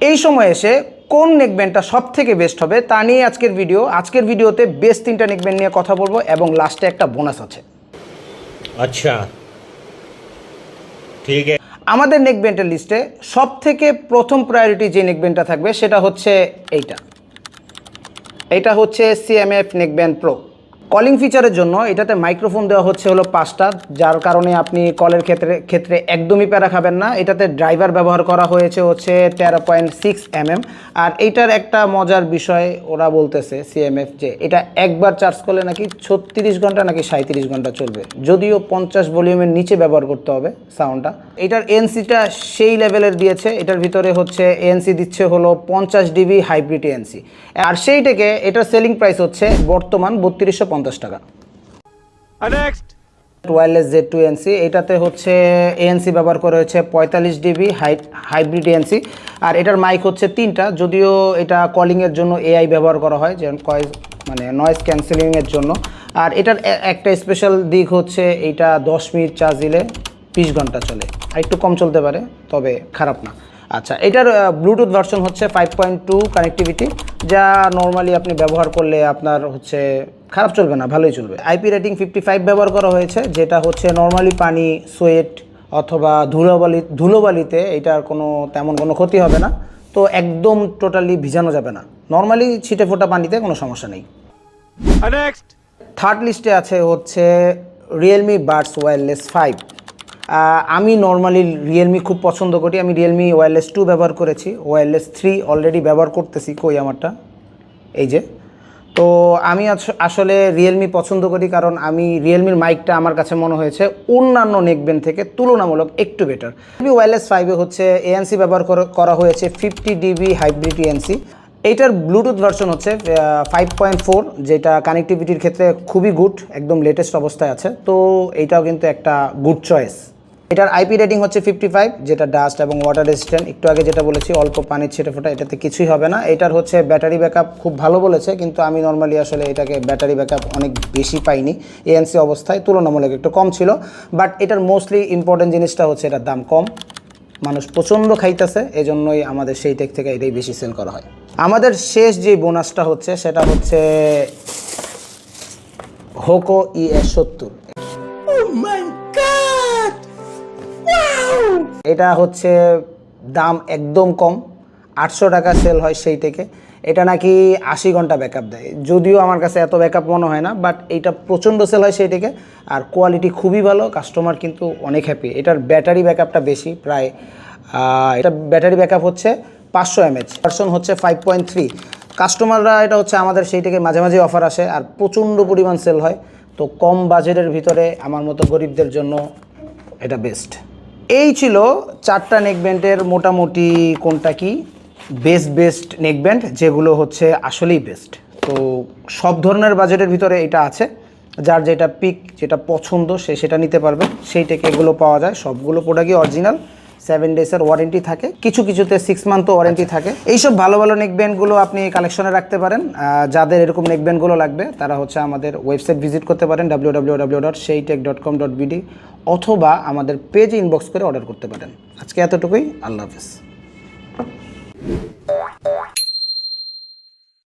এই সময় এসে কোন নেকব্যান্ডটা সব থেকে বেস্ট হবে তা নিয়ে আজকের ভিডিও আজকের ভিডিওতে বেস্ট তিনটা নেকব্যান্ড নিয়ে কথা বলব এবং লাস্টে একটা বোনাস আছে। আচ্ছা। ঠিক আছে। আমাদের নেকব্যান্ডের লিস্টে সব থেকে প্রথম প্রায়োরিটি যে নেকব্যান্ডটা থাকবে সেটা হচ্ছে এইটা। এইটা হচ্ছে সিএমএফ নেকব্যান্ড প্রো কলিং ফিচারের জন্য এটাতে মাইক্রোফোন দেওয়া হচ্ছে হলো পাঁচটা, যার কারণে আপনি কলের ক্ষেত্রে ক্ষেত্রে একদমই প্যারা খাবেন না। এটাতে ড্রাইভার ব্যবহার করা হয়েছে হচ্ছে তেরো পয়েন্ট সিক্স এমএম। আর এইটার একটা মজার বিষয় ওরা বলতেছে সিএমএফ যে, এটা একবার চার্জ করলে নাকি ছত্রিশ ঘণ্টা নাকি সাঁত্রিশ ঘণ্টা চলবে। যদিও পঞ্চাশ ভলিউমের নিচে ব্যবহার করতে হবে সাউন্ডটা এটার এনসিটা সেই লেভেলের দিয়েছে। এটার ভিতরে হচ্ছে এনসি দিচ্ছে হলো পঞ্চাশ ডিবি হাইব্রিড এনসি আর সেইটাকে এটার সেলিং প্রাইস হচ্ছে বর্তমান বত্রিশশো পঞ্চাশ টাকা। ওয়্যারলেস জেড টু এনসি এটাতে হচ্ছে এএনসি ব্যবহার করা হয়েছে পঁয়তাল্লিশ ডিবি হাই হাইব্রিড এএনসি আর এটার মাইক হচ্ছে তিনটা যদিও এটা কলিংয়ের জন্য এআই ব্যবহার করা হয় যেমন কয়েস মানে নয়েজ ক্যান্সেলিংয়ের জন্য। আর এটার একটা স্পেশাল দিক হচ্ছে এটা দশ মিনিট চার্জ দিলে বিশ ঘণ্টা চলে। আর একটু কম চলতে পারে তবে খারাপ না। আচ্ছা এটার ব্লুটুথ ভার্সন হচ্ছে ফাইভ পয়েন্ট টু কানেক্টিভিটি যা নর্মালি আপনি ব্যবহার করলে আপনার হচ্ছে খারাপ চলবে না ভালোই চলবে। আইপি রেটিং ফিফটি ফাইভ ব্যবহার করা হয়েছে যেটা হচ্ছে নর্মালি পানি সোয়েট অথবা ধুলোবালি ধুলোবালিতে এটার কোনো তেমন কোনো ক্ষতি হবে না। তো একদম টোটালি ভিজানো যাবে না। নর্মালি ছিটে ফোটা পানিতে কোনো সমস্যা নেই। থার্ড লিস্টে আছে হচ্ছে রিয়েলমি বার্ডস ওয়্যারলেস ফাইভ আমি নর্মালি রিয়েলমি খুব পছন্দ করি। আমি রিয়েলমি ওয়্যারলেস টু ব্যবহার করেছি। ওয়্যারলেস থ্রি অলরেডি ব্যবহার করতেছি কই আমারটা? এই যে। তো আমি আস- আসলে রিয়েলমি পছন্দ করি কারণ আমি রিয়েলমির মাইকটা আমার কাছে মনে হয়েছে অন্যান্য নেকবেন থেকে তুলনামূলক একটু বেটার রিয়েলমি ওয়্যারলেস ফাইভে হচ্ছে এএনসি ব্যবহার করা হয়েছে ফিফটি ডিবি হাইব্রিড এএনসি এইটার ব্লুটুথ ভার্সন হচ্ছে ফাইভ পয়েন্ট ফোর যেটা কানেক্টিভিটির ক্ষেত্রে খুবই গুড একদম লেটেস্ট অবস্থায় আছে। তো এইটাও কিন্তু একটা গুড চয়েস এটার আইপি রেটিং হচ্ছে ফিফটি ফাইভ যেটা ডাস্ট এবং ওয়াটার রেজিস্ট্যান্ট একটু আগে যেটা বলেছি, অল্প পানির ছেটে ফোটা, এটাতে কিছুই হবে না। এটার হচ্ছে ব্যাটারি ব্যাকআপ খুব ভালো বলেছে, কিন্তু আমি নর্মালি আসলে এটাকে ব্যাটারি ব্যাকআপ অনেক বেশি পাইনি। এএনসি অবস্থায় তুলনামূলক একটু কম ছিল বাট এটার মোস্টলি ইম্পর্টেন্ট জিনিসটা হচ্ছে এটার দাম কম। মানুষ প্রচণ্ড খাইতেছে, এজন্যই আমাদের সেই টেক থেকে এটাই বেশি সেল করা হয়। আমাদের শেষ যে বোনাসটা হচ্ছে, সেটা হচ্ছে হোকো ইএস সত্তর। এটা হচ্ছে দাম একদম কম। আটশো টাকা সেল হয় সেই থেকে। এটা নাকি আশি ঘণ্টা ব্যাকআপ দেয়। যদিও আমার কাছে এত ব্যাকআপ মনে হয় না বাট এইটা প্রচণ্ড সেল হয় সেই থেকে। আর কোয়ালিটি খুবই ভালো কাস্টমার কিন্তু অনেক হ্যাপি এটার ব্যাটারি ব্যাকআপটা বেশি, প্রায় এটা ব্যাটারি ব্যাকআপ হচ্ছে পাঁচশো এমএচ পার্সন হচ্ছে ফাইভ পয়েন্ট থ্রি কাস্টমাররা এটা হচ্ছে আমাদের সেই থেকে মাঝে মাঝে অফার আসে, আর প্রচণ্ড পরিমাণ সেল হয়। তো কম বাজেটের ভিতরে আমার মতো গরিবদের জন্য এটা বেস্ট এই ছিল চারটা নেকব্যান্ডের মোটামুটি কোনটা কি? বেস্ট বেস্ট নেকব্যান্ড যেগুলো হচ্ছে আসলেই বেস্ট তো সব ধরনের বাজেটের ভিতরে এটা আছে। যার যেটা পিক যেটা পছন্দ, সে সেটা নিতে পারবে। সেই থেকে এগুলো পাওয়া যায়। সবগুলো প্রোডাক্টই অরিজিনাল সেভেন ডেজের ওয়ারেন্টি থাকে। কিছু কিছুতে সিক্স মান্থও ওয়ারেন্টি থাকে। এইসব ভালো ভালো নেকব্যান্ডগুলো আপনি কালেকশনে রাখতে পারেন। যাদের এরকম নেকব্যান্ডগুলো লাগবে তারা হচ্ছে আমাদের ওয়েবসাইট ভিজিট করতে পারেন ডাব্লিউ ডাব্লিউ ডাব্লিউ ডট সেই tech dot com dot BD অথবা আমাদের পেজে ইনবক্স করে অর্ডার করতে পারেন। আজকে এতটুকুই। আল্লাহ হাফেজ।